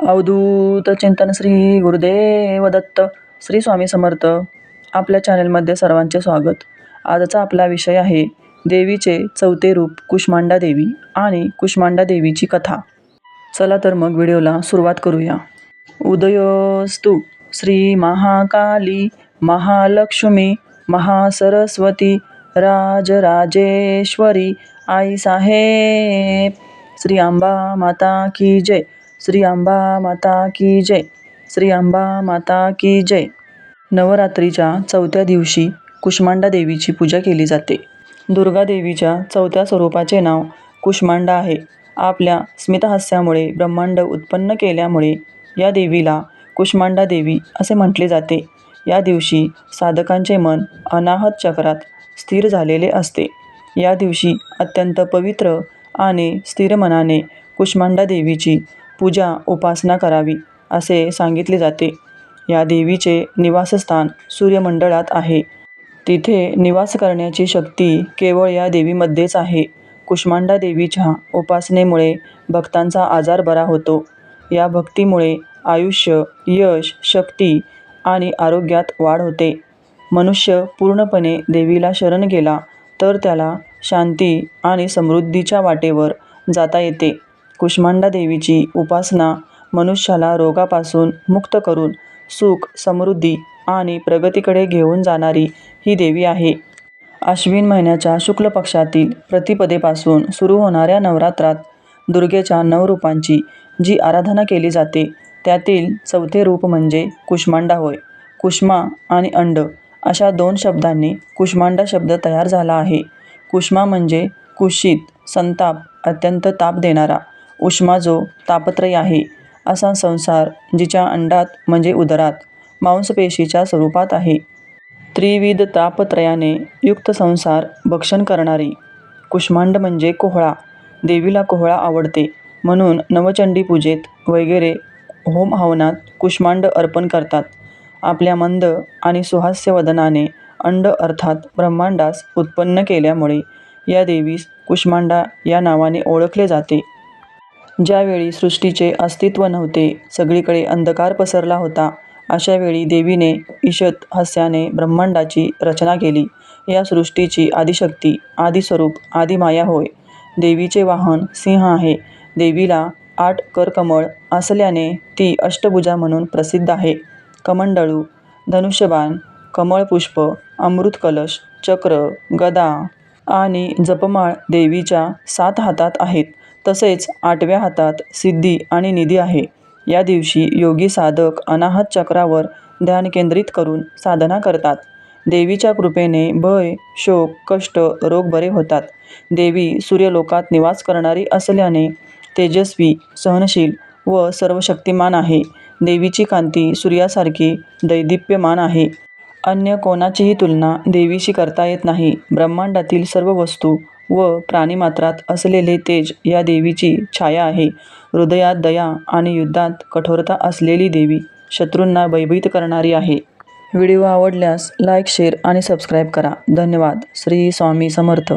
अवधूत चिंतन श्री गुरुदेव दत्त श्री स्वामी समर्थ. आपल्या चॅनलमध्ये सर्वांचे स्वागत. आजचा आपला विषय आहे देवीचे चौथे रूप कुष्मांडा देवी आणि कुष्मांडा देवीची कथा. चला तर मग व्हिडिओला सुरुवात करूया. उदयोस्तु श्री महाकाली महालक्ष्मी महासरस्वती राजराजेश्वरी आई साहेब. श्री अंबा माता की जय. श्री अंबा माता की जय. श्री अंबा माता की जय. नवरात्रीच्या चौथ्या दिवशी कुष्मांडा देवीची पूजा केली जाते. दुर्गा देवीच्या चौथ्या स्वरूपाचे नाव कुष्मांडा आहे. आपल्या स्मितहास्यामुळे ब्रह्मांड उत्पन्न केल्यामुळे या देवीला कुष्मांडा देवी असे म्हटले जाते. या दिवशी साधकांचे मन अनाहत चक्रात स्थिर झालेले असते. या दिवशी अत्यंत पवित्र आणि स्थिर मनाने कुष्मांडा देवीची पूजा उपासना करावी असे सांगितले जाते. या देवीचे निवासस्थान सूर्यमंडळात आहे. तिथे निवास करण्याची शक्ती केवळ या देवीमध्येच आहे. कुष्मांडा देवीच्या उपासनेमुळे भक्तांचा आजार बरा होतो. या भक्तीमुळे आयुष्य यश शक्ती आणि आरोग्यात वाढ होते. मनुष्य पूर्णपणे देवीला शरण गेला तर त्याला शांती आणि समृद्धीच्या वाटेवर जाता येते. कुष्मांडा देवीची उपासना मनुष्याला रोगापासून मुक्त करून सुख समृद्धी आणि प्रगतीकडे घेऊन जाणारी ही देवी आहे. आश्विन महिन्याच्या शुक्ल पक्षातील प्रतिपदेपासून सुरू होणाऱ्या नवरात्रात दुर्गेच्या नऊ रूपांची जी आराधना केली जाते त्यातील चौथे रूप म्हणजे कुष्मांडा होय. कुष्मा आणि अंड अशा दोन शब्दांनी कुष्मांडा शब्द तयार झाला आहे. कुष्मा म्हणजे कुशीत संताप अत्यंत ताप देणारा. उष्मा जो तापत्रय आहे असा संसार जिच्या अंडात म्हणजे उदरात मांसपेशीच्या स्वरूपात आहे. त्रिविध तापत्रयाने युक्त संसार भक्षण करणारी कुष्मांड म्हणजे कोहळा देवीला कोहळा आवडते. म्हणून नवचंडी पूजेत वगैरे होम हवनात कुष्मांड अर्पण करतात. आपल्या मंद आणि सुहास्य वदनाने अंड अर्थात ब्रह्मांडास उत्पन्न केल्यामुळे या देवीस कुष्मांडा या नावाने ओळखले जाते. ज्यावेळी सृष्टीचे अस्तित्व नव्हते सगळीकडे अंधकार पसरला होता. अशावेळी देवीने ईषत हास्याने ब्रह्मांडाची रचना केली. या सृष्टीची आदिशक्ती आदिस्वरूप आदिमाया होय. देवीचे वाहन सिंह आहे. देवीला आठ करकमळ असल्याने ती अष्टभुजा म्हणून प्रसिद्ध आहे. कमंडळू धनुष्यबाण कमळपुष्प अमृत कलश चक्र गदा आणि जपमाळ देवीच्या सात हातात आहेत. तसेच आठव्या हातात सिद्धी आणि निधी आहे. या दिवशी योगी साधक अनाहत चक्रावर ध्यान केंद्रित करून साधना करतात. देवीच्या कृपेने भय शोक कष्ट रोग बरे होतात. देवी सूर्यलोकात निवास करणारी असल्याने तेजस्वी सहनशील व सर्वशक्तिमान आहे. देवीची कांती सूर्यासारखी दैदिप्यमान आहे. अन्य कोणाचीही तुलना देवीशी करता येत नाही. ब्रह्मांडातील सर्व वस्तू व प्राणीमात्रात असलेले तेज या देवीची छाया आहे. हृदयात दया आणि युद्धात कठोरता असलेली देवी शत्रूंना भयभीत करणारी आहे. व्हिडिओ आवडल्यास लाईक शेअर आणि सबस्क्राईब करा. धन्यवाद. श्री स्वामी समर्थ.